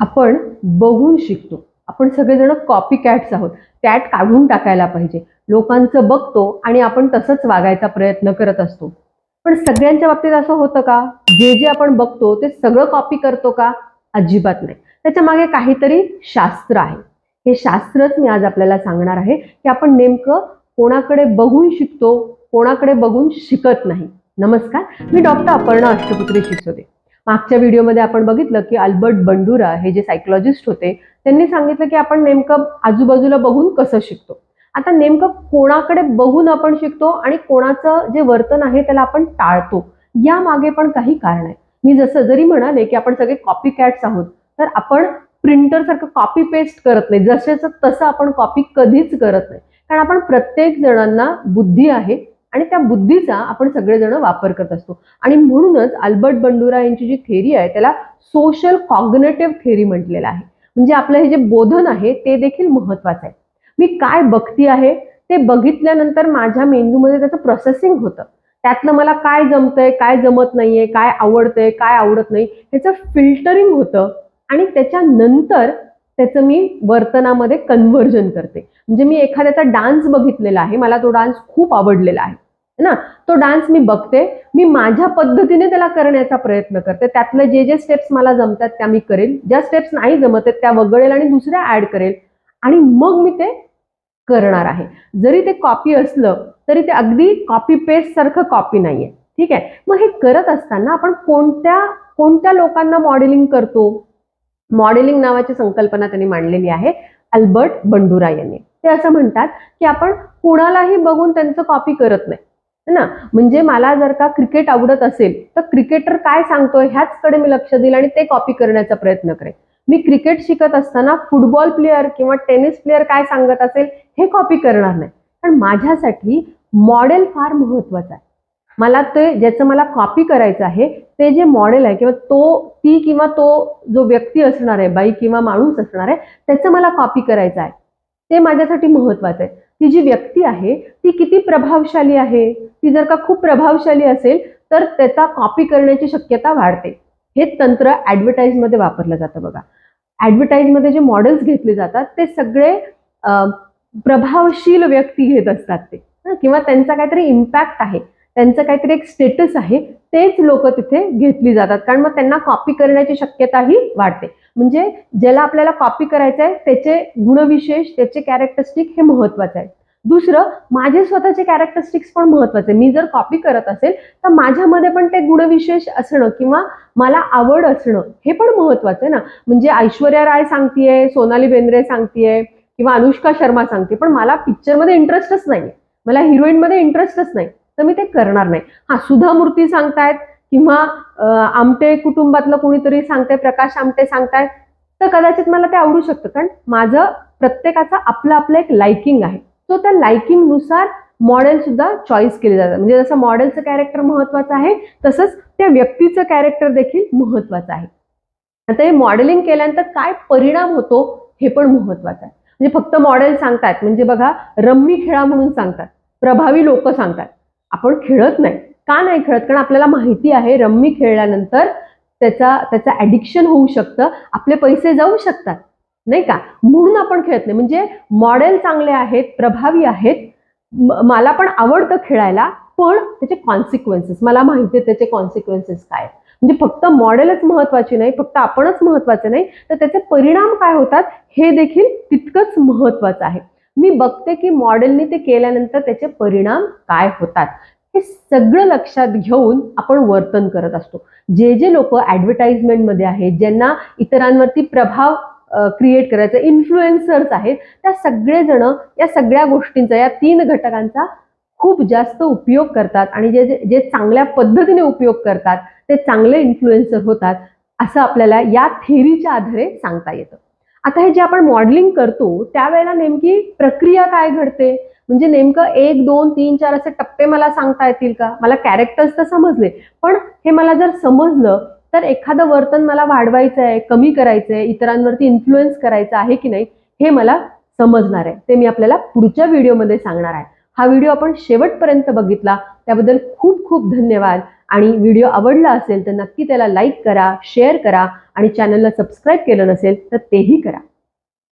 आपण बघून शिकतो. आपण सगळेजण कॉपी कॅट्स आहोत. कॅट काढून टाकायला पाहिजे. लोकांचं बघतो आणि आपण तसंच वागायचा प्रयत्न करत असतो. पण सगळ्यांच्या बाबतीत असं होतं का? जे जे आपण बघतो ते सगळं कॉपी करतो का? अजिबात नाही. त्याच्यामागे काहीतरी शास्त्र आहे. हे शास्त्रच मी आज आपल्याला सांगणार आहे की आपण नेमकं कोणाकडे बघून शिकतो कोणाकडे बघून शिकत नाही. नमस्कार. मी डॉक्टर अपर्णा अष्टपुत्री शिसोदे. मागच्या व्हिडिओमध्ये आपण बघितलं की अल्बर्ट बंडुरा हे जे सायकोलॉजिस्ट होते त्यांनी सांगितलं की आपण नेमकं आजूबाजूला बघून कसं शिकतो. आता नेमकं कोणाकडे बघून आपण शिकतो आणि कोणाचं जे वर्तन आहे त्याला आपण टाळतो या मागे पण काही कारण आहे. मी जसं जरी म्हणाले की आपण सगळे कॉपी कॅट्स आहोत तर आपण प्रिंटर सारखं कॉपी पेस्ट करत नाही. जसेच तसं आपण कॉपी कधीच करत नाही. कारण आपण प्रत्येक जणांना बुद्धी आहे आणि त्या बुद्धीचा आपण सगळेजण वापर करत असतो. आणि म्हणूनच अल्बर्ट बंडुरा यांची जी थेरी आहे त्याला सोशल कॉग्नेटिव्ह थेरी म्हटलेलं आहे. म्हणजे आपलं हे जे बोधन आहे ते देखील महत्वाचं आहे. मी काय बघती आहे ते बघितल्यानंतर माझ्या मेंदूमध्ये त्याचं प्रोसेसिंग होतं. त्यातलं मला काय जमतंय काय जमत नाहीये काय आवडतंय काय आवडत नाही ह्याचं फिल्टरिंग होतं. आणि त्याच्यानंतर त्याचं मी वर्तनामध्ये कन्व्हर्जन करते. म्हणजे मी एखाद्याचा डान्स बघितलेला आहे मला तो डान्स खूप आवडलेला आहे ना? तो डान्स मी बघते मी माझ्या पद्धतीने त्याला करण्याचा प्रयत्न करते. त्यातले जे जे स्टेप्स मला जमतात त्या मी करेल ज्या स्टेप्स नाही जमत आहेत त्या वगळेल आणि दुसऱ्या ऍड करेल. आणि मग मी ते करणार आहे. जरी ते कॉपी असलं तरी ते अगदी कॉपी पेस्ट सारखं कॉपी नाहीये. ठीक आहे? मग हे करत असताना आपण कोणत्या कोणत्या लोकांना मॉडेलिंग करतो? मॉडेलिंग नावाची संकल्पना त्यांनी मांडलेली आहे अल्बर्ट बंडुरा यांनी. ते असं म्हणतात की आपण कुणालाही बघून त्यांचं कॉपी करत नाही. है ना? म्हणजे मला जर का क्रिकेट आवडत असेल तर क्रिकेटर काय सांगतोय ह्याचकडे मी लक्ष देईल आणि ते कॉपी करण्याचा प्रयत्न करेन. मी क्रिकेट शिकत असताना फुटबॉल प्लेअर किंवा टेनिस प्लेअर काय सांगत असेल हे कॉपी करणार नाही. पण माझ्यासाठी मॉडेल फार महत्वाचं आहे. मला ते ज्याचं मला कॉपी करायचं आहे ते जे मॉडेल आहे किंवा तो ती किंवा तो जो व्यक्ती असणार आहे बाई किंवा माणूस असणार आहे त्याचं मला कॉपी करायचं आहे. ते माझ्यासाठी महत्वाचं आहे. ती जी व्यक्ती आहे ती किती प्रभावशाली आहे? ती जर का खूप प्रभावशाली असेल तर त्याचा कॉपी करण्याची शक्यता वाढते. हे तंत्र ॲडव्हर्टाईजमध्ये वापरलं जातं बघा. ॲडव्हर्टाईजमध्ये जे मॉडेल्स घेतले जातात ते सगळे प्रभावशील व्यक्ती घेत असतात ते. किंवा त्यांचा काहीतरी इम्पॅक्ट आहे. त्यांचं काहीतरी एक स्टेटस आहे तेच लोक तिथे घेतली जातात. कारण मग त्यांना कॉपी करण्याची शक्यताही वाढते. म्हणजे ज्याला आपल्याला कॉपी करायचं आहे त्याचे गुणविशेष त्याचे कॅरेक्टरिस्टिक हे महत्वाचं आहे. दुसरं माझे स्वतःचे कॅरेक्टरिस्टिक्स पण महत्त्वाचे. मी जर कॉपी करत असेल तर माझ्यामध्ये पण ते गुणविशेष असणं किंवा मला आवड असणं हे पण महत्वाचं आहे ना. म्हणजे ऐश्वर्या राय सांगतीये सोनाली बेंद्रे सांगतीये किंवा अनुष्का शर्मा सांगते. पण मला पिक्चरमध्ये इंटरेस्टच नाहीये. मला हिरोईनमध्ये इंटरेस्टच नाही. तर मी ते करणार नाही. हा सुधा मूर्ती सांगतायत किंवा आमटे कुटुंबातलं कोणीतरी सांगताय प्रकाश आमटे सांगतायत तर कदाचित मला ते आवडू शकतं. कारण माझं प्रत्येकाचं आपलं आपलं एक लायकिंग आहे. तो त्या लाइकिंगनुसार मॉडेल सुद्धा चॉईस केले जातात. म्हणजे जसं मॉडेलचं कॅरेक्टर महत्वाचं आहे तसंच त्या व्यक्तीचं कॅरेक्टर देखील महत्वाचं आहे. आता हे मॉडेलिंग केल्यानंतर काय परिणाम होतो हे पण महत्वाचं आहे. म्हणजे फक्त मॉडेल सांगतात म्हणजे बघा रम्मी खेळा म्हणून सांगतात. प्रभावी लोक सांगतात. आपण खेळत नाही. का नाही खेळत? कारण आपल्याला माहिती आहे रम्मी खेळल्यानंतर त्याचा त्याचं ॲडिक्शन होऊ शकतं आपले पैसे जाऊ शकतात नाही का? म्हणून आपण खेळत नाही. म्हणजे मॉडेल चांगले आहेत प्रभावी आहेत मला पण आवडतं खेळायला पण त्याचे कॉन्सिक्वेन्सेस मला माहिती आहे त्याचे कॉन्सिक्वेन्सेस काय आहेत. म्हणजे फक्त मॉडेलच महत्त्वाचे नाही फक्त आपणच महत्त्वाचे नाही तर त्याचे परिणाम काय होतात? हे देखील तितकंच महत्वाचं आहे. मी बघते की मॉडेलने ते केल्यानंतर त्याचे परिणाम काय होतात? हे सगळं लक्षात घेऊन आपण वर्तन करत असतो. जे जे लोक ॲडव्हर्टाइजमेंटमध्ये आहेत ज्यांना इतरांवरती प्रभाव क्रिएट करायचा इन्फ्लुएन्सर्स आहेत त्या सगळेजण या सगळ्या गोष्टींचा या तीन घटकांचा खूप जास्त उपयोग करतात आणि जे जे- जे चांगल्या पद्धतीने उपयोग करतात ते चांगले इन्फ्लुएन्सर होतात असं आपल्याला या थेरीच्या आधारे सांगता येतं. आता हे जे आपण मॉडेलिंग करतो त्यावेळेला नेमकी प्रक्रिया काय घडते? म्हणजे नेमकं एक दोन तीन चार असे टप्पे मला सांगता येतील का? मला कॅरेक्टर्स तर समजले पण हे मला जर समजलं तर एखादं वर्तन मला वाढवायचं आहे कमी करायचं आहे इतरांवरती इन्फ्लुएन्स करायचं आहे की नाही हे मला समजणार आहे. ते मी आपल्याला पुढच्या व्हिडिओमध्ये सांगणार आहे. हा व्हिडिओ आपण शेवटपर्यंत बघितला. त्याबद्दल खूप खूप धन्यवाद. आणि व्हिडिओ आवडला असेल तर नक्की त्याला लाईक करा शेअर करा आणि चॅनलला सबस्क्राईब केलं नसेल तर तेही करा.